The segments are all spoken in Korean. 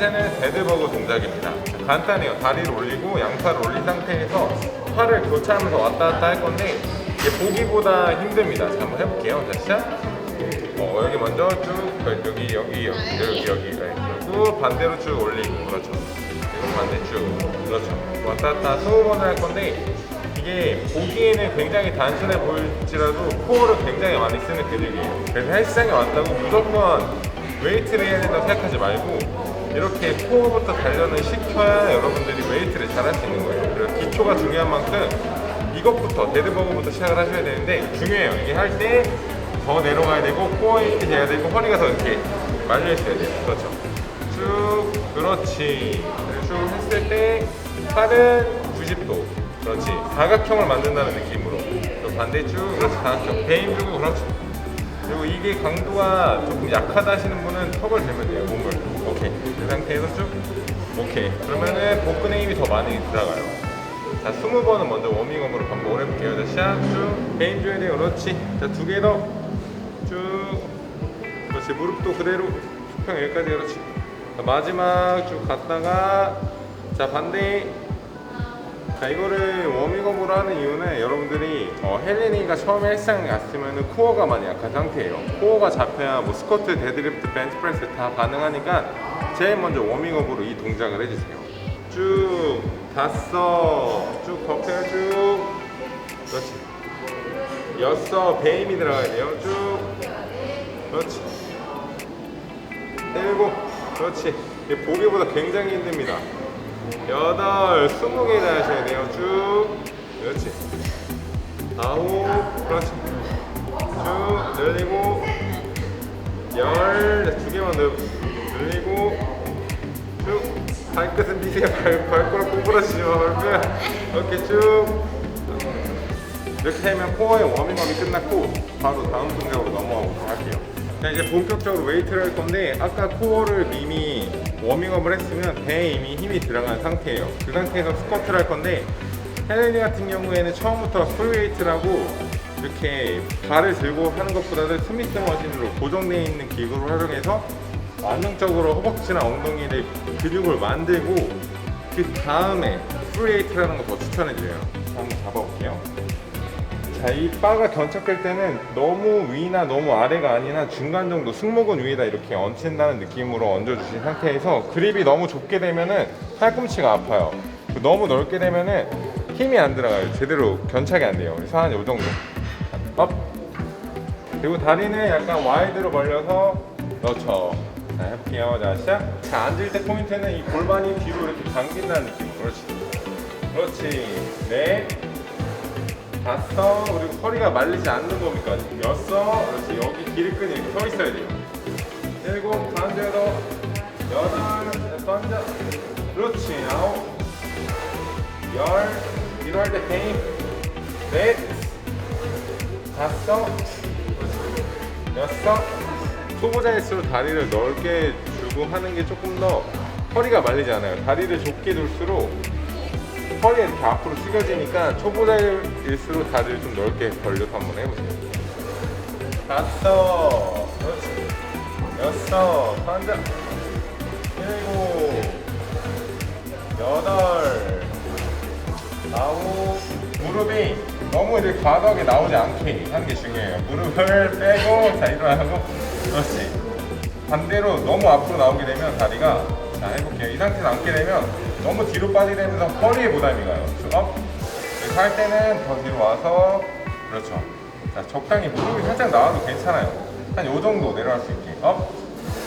번째는 데드버그 동작입니다. 자, 간단해요. 다리를 올리고 양팔을 올린 상태에서 팔을 교차하면서 왔다 갔다 할 건데 이게 보기보다 힘듭니다. 자, 한번 해볼게요. 자, 시작. 어, 여기 먼저 쭉 여기 여기 여기 여기 여기 네. 그리고 반대로 쭉 올리고 그렇죠. 그리고 반대 쭉 그렇죠. 왔다 갔다 20번을 할 건데 이게 보기에는 굉장히 단순해 보일지라도 코어를 굉장히 많이 쓰는 근육이에요. 그래서 헬스장에 왔다고 무조건 웨이트를 해야 된다고 생각하지 말고 이렇게 코어부터 단련을 시켜야 여러분들이 웨이트를 잘할 수 있는 거예요. 그래서 기초가 중요한 만큼 이것부터 데드버그부터 시작을 하셔야 되는데 중요해요. 이게 할 때 더 내려가야 되고 코어 힘이 돼야 되고 허리가 더 이렇게 말려 있어야 돼요. 그렇죠. 쭉 그렇지. 쭉 했을 때 팔은 90도. 그렇지. 사각형을 만든다는 느낌으로. 또 반대 쭉 그렇지. 사각형. 배임 주고 그렇지. 그리고 이게 강도가 조금 약하다 하시는 분은 턱을 대면 돼요. 몸을. 오케이. 그 상태에서 쭉. 오케이. 그러면은 복근에 힘이 더 많이 들어가요. 자, 20번은 먼저 워밍업으로 반복을 해볼게요. 자, 시작 쭉. 줘야 돼요. 그렇지. 자, 두 개 더. 쭉. 그렇지. 무릎도 그대로. 수평 여기까지 그렇지. 자, 마지막 쭉 갔다가. 자, 반대. 자, 이거를 워밍업으로 하는 이유는 여러분들이 어, 헬레니가 처음에 헬스장에 갔으면 코어가 많이 약한 상태예요. 코어가 잡혀야 뭐 스쿼트, 데드리프트, 벤치프레스 다 가능하니까 제일 먼저 워밍업으로 이 동작을 해주세요. 쭉 다섯, 쭉 버텨 쭉. 그렇지. 여섯, 배임이 들어가야 돼요. 쭉. 그렇지. 일곱, 그렇지. 보기보다 굉장히 힘듭니다. 여덟, 스무 개나 하셔야 돼요. 쭉. 그렇지. 아홉, 그렇지. 쭉 늘리고. 열, 네, 두 개만 더 늘리고. 쭉. 발끝은 미세요. 발, 발가락 꼬부러지지 마, 발끝. 이렇게 쭉. 이렇게 하면 코어의 워밍업이 끝났고 바로 다음 동작으로 넘어가 보도록 할게요. 자 이제 본격적으로 웨이트를 할 건데 아까 코어를 이미 워밍업을 했으면 배에 이미 힘이 들어간 상태예요. 그 상태에서 스쿼트를 할 건데 헬레니 같은 경우에는 처음부터 풀웨이트라고 이렇게 발을 들고 하는 것보다는 스미스 머신으로 고정되어 있는 기구를 활용해서 안정적으로 허벅지나 엉덩이를 근육을 만들고 그 다음에 풀웨이트라는 거 더 추천해드려요. 한번 잡아볼게요. 자, 이 바가 견착될 때는 너무 위나 너무 아래가 아니라 중간 정도 승모근 위에다 이렇게 얹힌다는 느낌으로 얹어주신 상태에서 그립이 너무 좁게 되면은 팔꿈치가 아파요. 너무 넓게 되면은 힘이 안 들어가요. 제대로 견착이 안 돼요. 그래서 한 요 정도. 업. 그리고 다리는 약간 와이드로 벌려서 넣죠. 자, 해볼게요. 자, 시작. 자, 앉을 때 포인트는 이 골반이 뒤로 이렇게 당긴다는 느낌. 그렇지. 그렇지. 네. 다섯 그리고 허리가 말리지 않는 거기까지 여섯 그렇지. 여기 이렇게 서 있어야 돼요. 일곱 가운데로 여덟 앉아 그렇지. 아홉 열. 일어날 때 페인 넷. 다섯. 여섯. 초보자일수록 다리를 넓게 주고 하는 게 조금 더 허리가 말리지 않아요. 다리를 좁게 둘수록 허리가 이렇게 앞으로 숙여지니까 초보자일수록 다리를 좀 넓게 벌려서 한번 해보세요. 다섯, 그렇지. 여섯, 앉아. 일곱, 여덟, 아홉. 무릎이 너무 이렇게 과도하게 나오지 않게 하는 게 중요해요. 무릎을 빼고, 자, 일어나고. 그렇지. 반대로 너무 앞으로 나오게 되면 다리가 자 해볼게요 이 상태에서 앉게 되면 너무 뒤로 빠지게 되면서 허리에 부담이 가요. 쭉 업. 이렇게 할 때는 더 뒤로 와서 그렇죠. 자 적당히 무릎이 살짝 나와도 괜찮아요. 한 요 정도 내려갈 수 있게 업.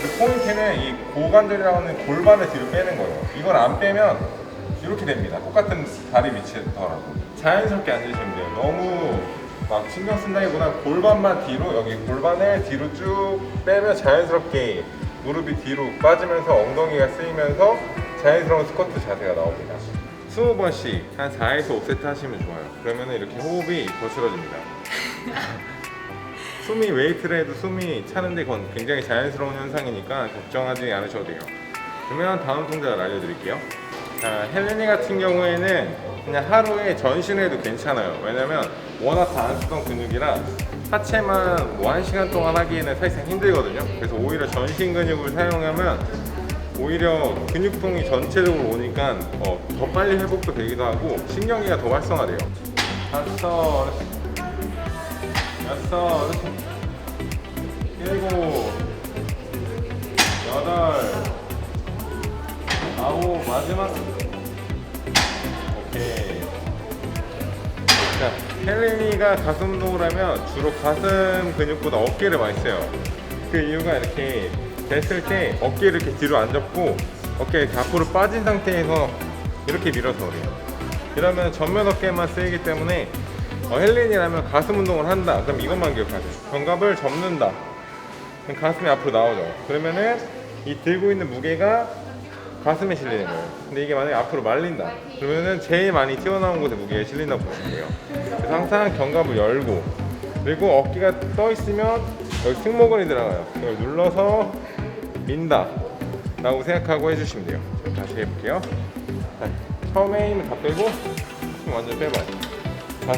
그 포인트는 이 고관절이라고 하는 골반을 뒤로 빼는 거예요. 이걸 안 빼면 이렇게 됩니다. 똑같은 다리 위치더라도. 자연스럽게 앉으시면 돼요. 너무 막 신경 쓴다기보다 골반만 뒤로 여기 골반을 뒤로 쭉 빼면 자연스럽게 무릎이 뒤로 빠지면서 엉덩이가 쓰이면서 자연스러운 스쿼트 자세가 나옵니다. 20번씩 한 4에서 5세트 하시면 좋아요. 그러면 이렇게 호흡이 거칠어집니다. 숨이 웨이트를 해도 숨이 차는데 그건 굉장히 자연스러운 현상이니까 걱정하지 않으셔도 돼요. 그러면 다음 동작을 알려드릴게요. 자, 헬레니 같은 경우에는 그냥 하루에 전신을 해도 괜찮아요. 왜냐면 워낙 다 안 쓰던 근육이라 하체만 뭐한 시간 동안 하기에는 사실상 힘들거든요. 그래서 오히려 전신 근육을 사용하면 오히려 근육통이 전체적으로 오니까 어, 더 빨리 회복도 되기도 하고 신경계가 더 활성화돼요. 다섯, 여섯, 일곱, 여덟, 아홉, 마지막. 오케이. 자, 헬린이가 가슴 운동을 하면 주로 가슴 근육보다 어깨를 많이 써요. 그 이유가 이렇게 됐을 때 어깨를 이렇게 뒤로 안 접고 어깨 이렇게 앞으로 빠진 상태에서 이렇게 밀어서 그래요. 이러면 전면 어깨만 쓰이기 때문에 어, 헬린이라면 가슴 운동을 한다. 그럼 이것만 기억하세요. 견갑을 접는다. 그럼 가슴이 앞으로 나오죠. 그러면은 이 들고 있는 무게가 가슴에 실리는 거예요. 근데 이게 만약에 앞으로 말린다. 그러면은 제일 많이 튀어나온 곳에 무게가 실린다고 보시면 돼요. 그래서 항상 견갑을 열고 그리고 어깨가 떠 있으면 여기 승모근이 들어가요. 이걸 눌러서 민다. 라고 생각하고 해주시면 돼요. 자, 다시 해볼게요. 자, 처음에 힘을 다 빼고 힘 완전 빼봐요. 자,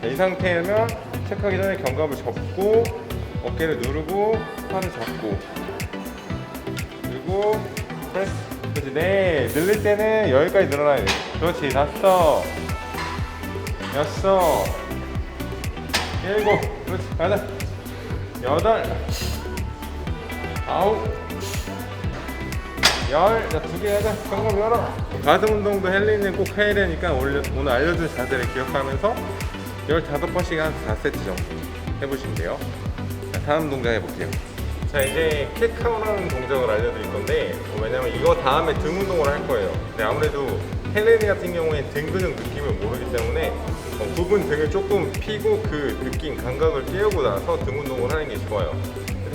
자, 이 상태면 체크하기 전에 견갑을 접고 어깨를 누르고 팔을 잡고 그리고 프레스 그렇지 네 늘릴 때는 여기까지 늘어나야 돼 그렇지 다섯 여섯 일곱 그렇지 가자 여덟 아홉 열, 자, 두개 하자. 방금 열어. 가슴 운동도 헬리는 꼭 해야 되니까 오늘, 오늘 알려준 자세를 기억하면서 15번씩 한 4세트 정도 해보시면 돼요. 자, 다음 동작 해볼게요. 자, 이제 킥카운하는 동작을 알려드릴 건데, 어, 왜냐면 이거 다음에 등 운동을 할 거예요. 근데 아무래도 헬레니 같은 경우에 등 근육 느낌을 모르기 때문에 어, 부분 등을 조금 피고 그 느낌, 감각을 깨우고 나서 등 운동을 하는 게 좋아요.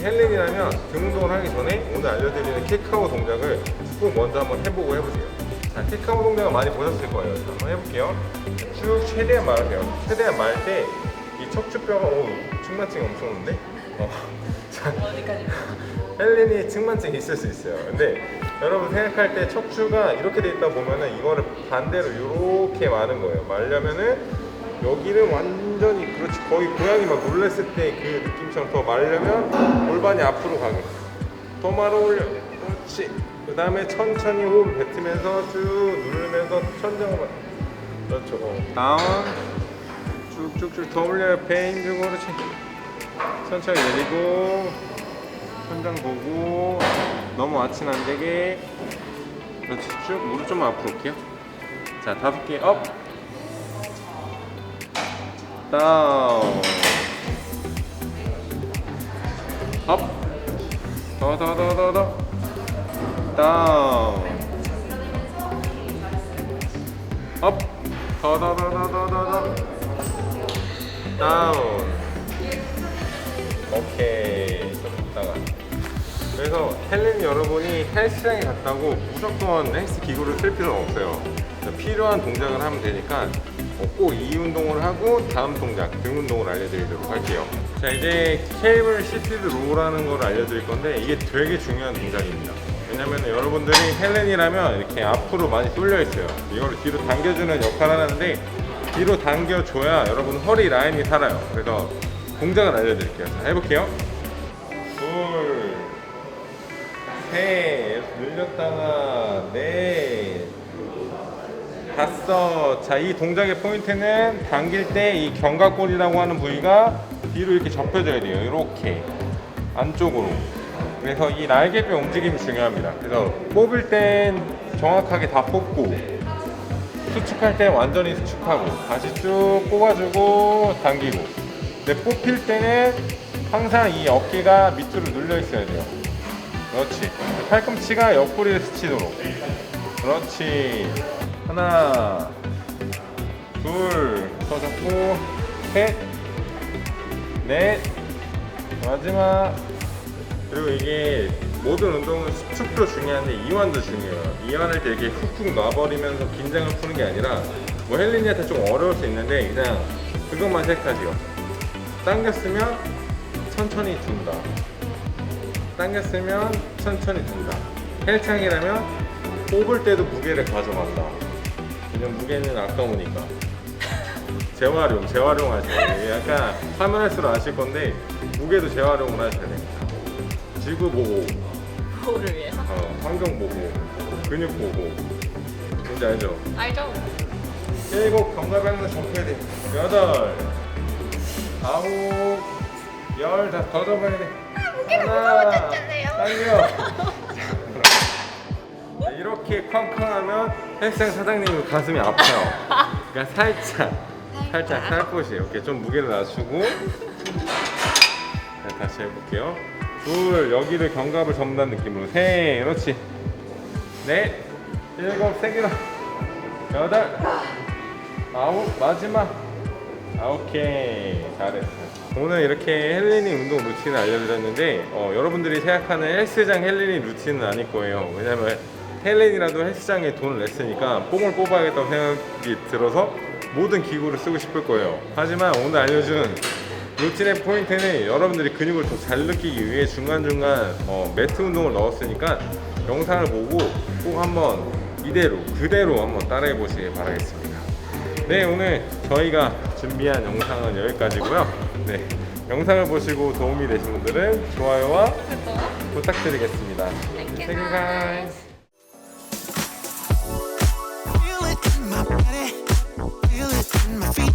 헬렌이라면 등 운동을 하기 전에 오늘 알려드리는 킥카우 동작을 꼭 먼저 한번 해보고 해보세요. 자, 킥카우 동작을 많이 보셨을 거예요. 자, 한번 해볼게요. 쭉 최대한 말으세요. 최대한 말 때 이 척추뼈가 오 측만증이 엄청 오는데? 어. 자? 헬렌이 측만증이 있을 수 있어요. 근데 여러분 생각할 때 척추가 이렇게 돼 있다 보면은 이거를 반대로 이렇게 마는 거예요. 말려면은 여기는 완전히 그렇지 거의 고양이 막 놀랬을 때 그 느낌처럼 더 말려면 골반이 앞으로 가게. 더 말아 올려. 그렇지. 그 다음에 천천히 호흡을 뱉으면서 쭉 누르면서 천장을 그렇죠. 어. 다운. 쭉쭉쭉 더 올려요. 배인 주고 그렇지. 천천히 내리고 천장 보고 너무 아친 안 되게 그렇지 쭉 무릎 좀 앞으로 올게요 자 다섯 개업 다운. 업 더 더 더 더 더. 다운. 업. 더 더 더 더 더 더 다운. 오케이. 좀 이따가 그래서 헬렌 여러분이 헬스장에 갔다고 무조건 헬스 기구를 쓸 필요는 없어요 필요한 동작을 하면 되니까 어, 꼭이 운동을 하고 다음 동작 등 운동을 알려드리도록 할게요. 자 이제 케이블 시티드 로우라는 걸 알려드릴 건데 이게 되게 중요한 동작입니다. 왜냐면 여러분들이 헬렌이라면 이렇게 앞으로 많이 쏠려 있어요. 이걸 뒤로 당겨주는 역할을 하는데 뒤로 당겨줘야 여러분 허리 라인이 살아요. 그래서 동작을 알려드릴게요. 자, 해볼게요. 둘, 셋, 늘렸다가 넷, 다섯. 자, 이 동작의 포인트는 당길 때 이 견갑골이라고 하는 부위가 뒤로 이렇게 접혀져야 돼요. 이렇게 안쪽으로. 그래서 이 날개뼈 움직임이 중요합니다. 그래서 뽑을 땐 정확하게 다 뽑고 수축할 때 완전히 수축하고 다시 쭉 뽑아주고 당기고 근데 뽑힐 때는 항상 이 어깨가 밑으로 눌려 있어야 돼요 그렇지 팔꿈치가 옆구리에 스치도록 그렇지 하나 둘더 잡고 셋넷 마지막 그리고 이게 모든 운동은 수축도 중요한데 이완도 중요해요. 이완을 때 이렇게 훅훅 놔버리면서 긴장을 푸는 게 아니라 뭐 헬린이한테 좀 어려울 수 있는데 그냥 그것만 생각하세요. 당겼으면 천천히 둔다. 당겼으면 천천히 둔다. 헬창이라면 뽑을 때도 무게를 가져간다. 그냥 무게는 아까우니까. 재활용, 재활용 하셔야 돼요. 약간 하면 할수록 아실 건데 무게도 재활용을 하셔야 됩니다. 지구 보고 거울을 위해서? 어, 환경 보고 근육 보고 뭔지 알죠? 알죠? 일곱 견갑 하면서 점프해야 돼 여덟 아홉 열 다더 접어야 돼 무게를 못 하나, 잡아줬잖아요. 당겨 자, 이렇게 쾅쾅하면 헬스장 사장님 가슴이 아파요. 그러니까 살짝 살짝? 살포시 이렇게 좀 무게를 낮추고. 자, 다시 해볼게요. 둘 여기를 견갑을 접는다는 느낌으로. 셋 그렇지. 넷 일곱 세 개나 여덟 아홉 마지막. 아, 오케이. 잘했어. 오늘 이렇게 헬리닝 운동 루틴을 알려드렸는데 어, 여러분들이 생각하는 헬스장 헬리닝 루틴은 아닐 거예요. 왜냐면 헬린이라도 헬스장에 돈을 냈으니까 뽕을 뽑아야겠다고 생각이 들어서 모든 기구를 쓰고 싶을 거예요. 하지만 오늘 알려준 루틴의 포인트는 여러분들이 근육을 더 잘 느끼기 위해 중간중간 어, 매트 운동을 넣었으니까 영상을 보고 꼭 한번 이대로 그대로 한번 따라해 보시길 바라겠습니다. 네 오늘 저희가 준비한 영상은 여기까지고요. 네 영상을 보시고 도움이 되신 분들은 좋아요와 구독. 부탁드리겠습니다. Thank you, my body, feel it in my feet,